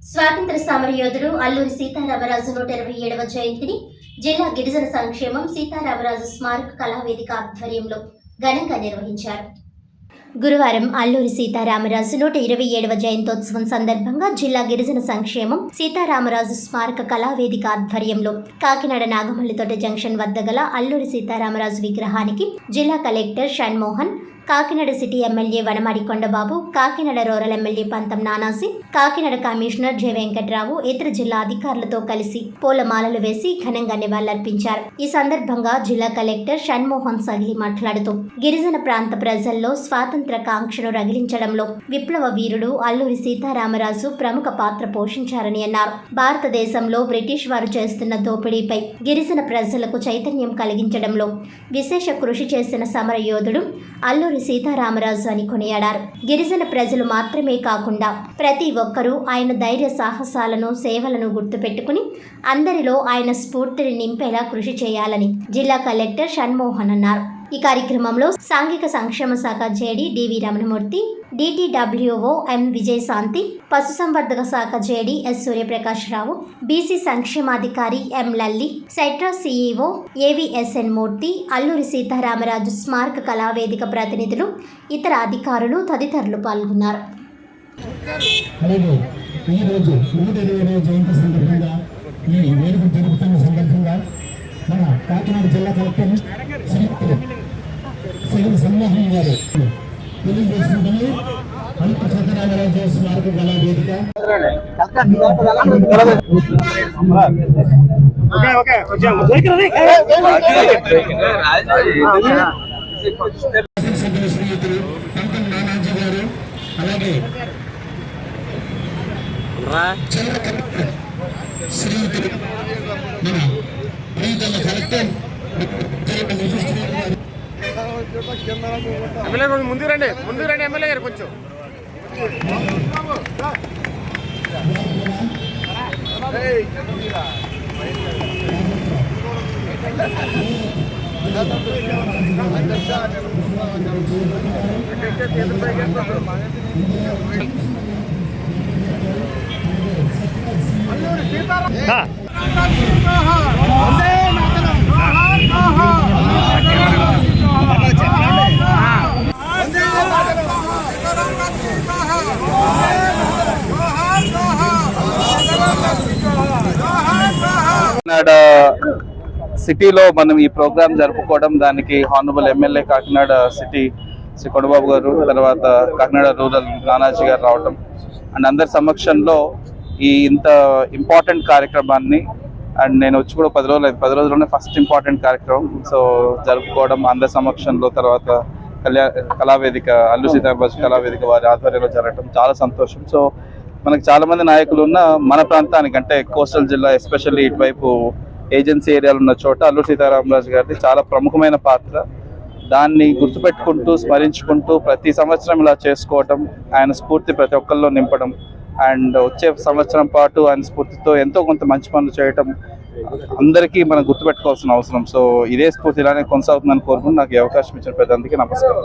స్వాతంత్ర సమరయోధుడు అల్లూరి సీతారామరాజు నూట ఇరవై ఏడవ జయంతిని జిల్లా గిరిజన సంక్షేమం సీతారామరాజు స్మారక కళావేదిక ఆధ్వర్యంలో ఘనంగా నిర్వహించారు. గురువారం అల్లూరి సీతారామరాజు నూట ఇరవై ఏడవ జయంతోత్సవం సందర్భంగా జిల్లా గిరిజన సంక్షేమం సీతారామరాజు స్మారక కళావేదిక ఆధ్వర్యంలో కాకినాడ నాగమల్లితోట జంక్షన్ వద్ద గల అల్లూరి సీతారామరాజు విగ్రహానికి జిల్లా collector Shanmohan Kakinada city MLA Vanamadi Kondababu Kakinada rural MLA Pantham Nanasi Kakinada commissioner J Venkatrao ఇతర జిల్లా అధికారులతో కలిసి పూలమాలలు వేసి ఘనంగా నివాళులర్పించారు. ఈ సందర్భంగా జిల్లా కలెక్టర్ షణ్మోహన్ సహి మాట్లాడుతూ గిరిజన ప్రాంత ప్రజల్లో స్వాతంత్ర కాంక్షను రగిలించడంలో విప్లవ వీరుడు అల్లూరి సీతారామరాజు ప్రముఖ పాత్ర పోషించారని అన్నారు. భారతదేశంలో బ్రిటిష్ వారు చేస్తున్న దోపిడీపై గిరిజన ప్రజలకు చైతన్యం కలిగించడంలో విశేష కృషి చేసిన సమర యోధుడు అల్లూరి సీతారామరాజు అని కొనియాడారు. గిరిజన ప్రజలు మాత్రమే కాకుండా ప్రతి ఒక్కరూ ఆయన ధైర్య సాహసాలను సేవలను గుర్తుపెట్టుకుని అందరిలో ఆయన స్ఫూర్తిని నింపేలా కృషి చేయాలని జిల్లా కలెక్టర్ షణ్మోహన్ అన్నారు. ఈ కార్యక్రమంలో సాంఘిక సంక్షేమ శాఖ JD DV Ramanamurthy DTWO M Vijayashanti పశుసంవర్ధక శాఖ JD S Suryaprakash Rao BC సంక్షేమాధికారి M Lalli సెట్రా సిఈఓ ఏవిఎస్ఎన్ మూర్తి అల్లూరి సీతారామరాజు స్మారక కళావేదిక ప్రతినిధులు ఇతర అధికారులు తదితరులు పాల్గొన్నారు. ఈరోజు జయంతి సందర్భంగా ఈ వేడుక జరుపుతున్న సందర్భంగా మన కాకినాడ జిల్లా కలెక్టర్ శ్రీ శ్రీ సన్మోహన్ గారు. తెలియజేసినదని అల్ప సత్యనారాయణ స్మారక కళా వేదిక. శాసనసభ్యులు శ్రీయుతులు పంతం నానాజీ గారు అలాగే శ్రీయుతులు మన ప్రీతమ కలెక్టర్ జిల్లా మెజిస్ట్రేట్ గారు ఎమ్మెల్యే కొంచెం ముందుకు రండి ముందుకు రండి ఎమ్మెల్యే గారు కొంచెం. కాకినాడ సిటీలో మనం ఈ ప్రోగ్రాం జరుపుకోవడం దానికి honourable MLA Kakinada city Shri Kondababu garu తర్వాత కాకినాడ రూరల్ నానాజీ గారు రావటం. అండ్ అందరి సమక్షంలో ఈ ఇంత ఇంపార్టెంట్ కార్యక్రమాన్ని అండ్ నేను వచ్చి కూడా పది రోజులు పది రోజుల్లోనే ఫస్ట్ ఇంపార్టెంట్ కార్యక్రమం. సో జరుపుకోవడం అందరి సమక్షంలో తర్వాత కళ్యా కళావేదిక అల్లు సీతారామరాజు కళావేదిక వారి ఆధ్వర్యంలో జరగడం చాలా సంతోషం. సో మనకు చాలా మంది నాయకులు ఉన్న మన ప్రాంతానికి అంటే కోస్టల్ జిల్లా ఎస్పెషల్లీ ఇటువైపు ఏజెన్సీ ఏరియాలు ఉన్న చోట అల్లూరు సీతారామరాజు గారిది చాలా ప్రముఖమైన పాత్ర. దాన్ని గుర్తుపెట్టుకుంటూ స్మరించుకుంటూ ప్రతి సంవత్సరం ఇలా చేసుకోవటం ఆయన స్ఫూర్తి ప్రతి ఒక్కరిలో నింపడం అండ్ వచ్చే సంవత్సరం పాటు ఆయన స్ఫూర్తితో ఎంతో కొంత మంచి పనులు చేయటం అందరికీ మనం గుర్తుపెట్టుకోవాల్సిన అవసరం. సో ఇదే స్ఫూర్తి ఇలానే కొనసాగుతుందని కోరుకుంటూ నాకు ఈ అవకాశం ఇచ్చిన ప్రతి నమస్కారం.